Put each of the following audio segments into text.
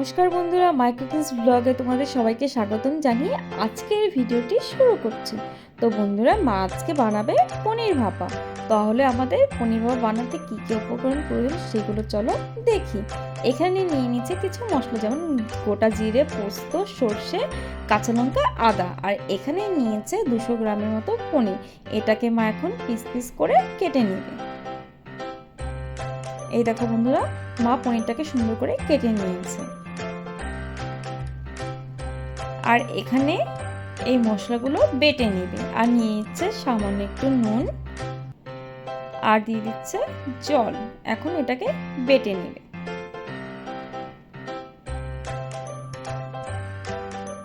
নমস্কার বন্ধুরা মাইক্রোকিংস ব্লগে তোমাদের সবাইকে স্বাগতম জানিয়ে আজকের ভিডিওটি শুরু করছি। তো বন্ধুরা, মা আজকে বানাবে পনির ভাপা। তাহলে আমাদের পনির ভাপা বানাতে কী কী উপকরণ প্রয়োজন সেগুলো চলো দেখি। এখানে নিয়ে নিচ্ছে কিছু মশলা, যেমন গোটা জিরে, পোস্ত, সর্ষে, কাঁচা লঙ্কা, আদা। আর এখানে নিয়েছে দুশো গ্রামের মতো পনির। এটাকে মা এখন পিস পিস করে কেটে নেবে। এই দেখো বন্ধুরা, মা পনিরটাকে সুন্দর করে কেটে নিয়েছে। আর এখানে এই মশলাগুলো বেটে নেবে। আর নিয়ে নিচ্ছে সামান্য একটু নুন আর দিয়ে দিচ্ছে জল। এখন এটাকে বেটে নেবে।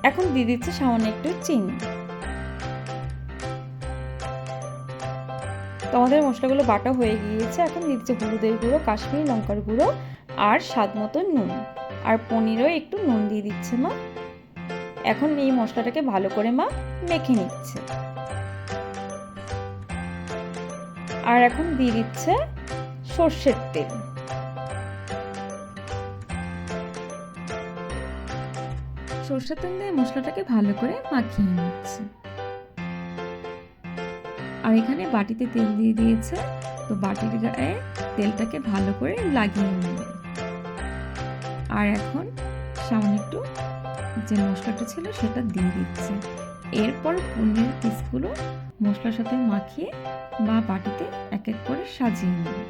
এখন দিয়ে দিচ্ছে সামান্য একটু চিনি। তো আমাদের মশলাগুলো বাটা হয়ে গিয়েছে। এখন দিয়ে দিচ্ছে হলুদের গুঁড়ো, কাশ্মীরি লঙ্কার গুঁড়ো আর স্বাদ মতো নুন। আর পনিরও একটু নুন দিয়ে দিচ্ছে মা। এখন এই মশলাটাকে ভালো করে মা মেখে নিচ্ছে। আর এখন দিয়ে দিচ্ছে সর্ষের তেল। সর্ষের তেল দিয়ে মশলাটাকে ভালো করে মাখিয়ে নিচ্ছে। আর এখানে বাটিতে তেল দিয়ে দিয়েছে, তো বাটির গায়ে তেলটাকে ভালো করে লাগিয়ে নেবে। আর এখন সামান্য একটু যে মশলাটা ছিল সেটা দিয়ে দিচ্ছে। এরপর পনির পিসগুলো মশলার সাথে মাখিয়ে বা বাটিতে এক এক করে সাজিয়ে নেবে।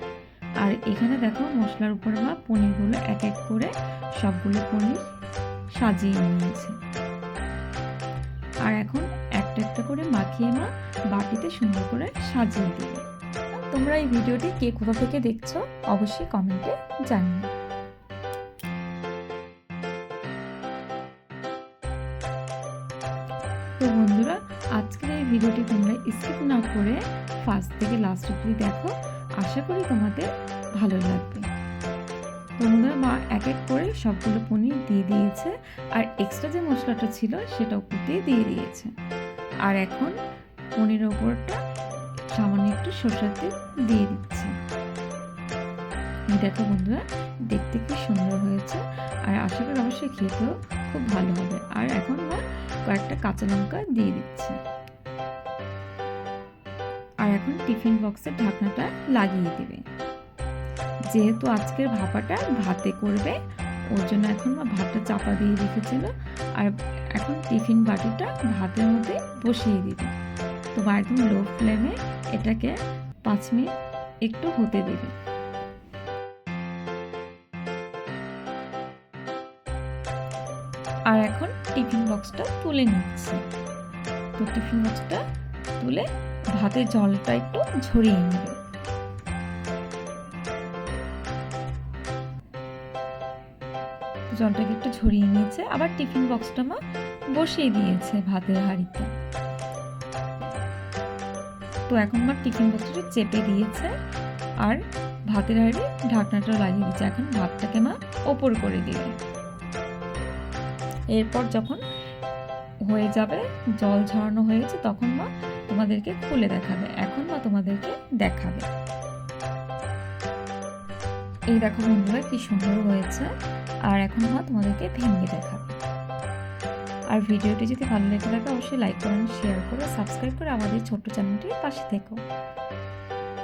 আর এখানে দেখো মশলার উপরে বা পনিরগুলো এক এক করে সবগুলো পনির সাজিয়ে নিয়েছে। আর এখন একটা একটা করে মাখিয়ে মা বাটিতে সুন্দর করে সাজিয়ে দিবে। তোমরা এই ভিডিওটি কে কোথা থেকে দেখছ অবশ্যই কমেন্টে জানিও। তো বন্ধুরা, আজকের এই ভিডিওটি তোমরা স্কিপ না করে ফার্স্ট থেকে লাস্ট অব্দি দেখো। আশা করি তোমাদের ভালো লাগবে। বন্ধুরা, মা এক এক করে সবগুলো পনির দিয়ে দিয়েছে আর এক্সট্রা যে মশলাটা ছিল সেটা উপর দিয়ে দিয়ে দিয়েছে। আর এখন পনিরের ওপরটা সামান্য একটু সরষের তেল দিয়ে দিচ্ছি। দেখো বন্ধুরা, দেখতে কি সুন্দর হয়েছে। আর আশা করি অবশ্যই খেতেও খুব ভালো হবে। আর কয়েকটা কাঁচা লঙ্কা দিয়ে দিচ্ছি। আর এখন টিফিন বক্সের ঢাকনাটা লাগিয়ে দেবে। যেহেতু আজকের ভাপাটা ভাতে করবে, ওর জন্য এখন মা ভাতটা চাপা দিয়ে রেখেছিল। আর এখন টিফিন বাটিটা ভাতের মধ্যে বসিয়ে দিবে। তো একদম লো ফ্লেমে এটাকে পাঁচ মিনিট একটু হতে দেবে। টিফিন বক্সটা তুলে নিচ্ছি। তো টিফিন বক্সটা তুলে ভাতের জলটা একটু ঝরিয়ে নেবে। জলটাকে একটু ঝরিয়ে নিয়েছে, আবার টিফিন বক্সটা মা বসিয়ে দিয়েছে ভাতের হাঁড়িতে। তো এখন মা টিফিন বক্সটা চেপে দিয়েছে, আর ভাতের হাঁড়ি ঢাকনাটা লাগিয়ে দিয়েছে। এখন ভাতটাকে মা ওপর করে দিবে। এরপর যখন হয়ে যাবে, জল ঝরানো হয়েছে, তখন মা তোমাদেরকে খুলে দেখাবে। এখন মা তোমাদেরকে দেখাবে। এই দেখো বন্ধুরা, কি সুন্দর হয়েছে। আর এখন মা তোমাদেরকে ভেঙে দেখাবে। আর ভিডিওটি যদি ভালো লেগে থাকে, অবশ্যই লাইক করেন শেয়ার করে সাবস্ক্রাইব করে আমাদের ছোট্ট চ্যানেলটির পাশে থেকো।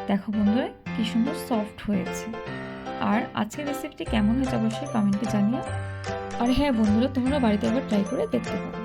দেখো বন্ধুরা, কি সুন্দর সফট হয়েছে। আর আজকের রেসিপিটি কেমন হয়েছে অবশ্যই কমেন্টে জানিও। আর হ্যাঁ বন্ধুরা, তোমরা বাড়িতে একবার ট্রাই করে দেখতে পারো।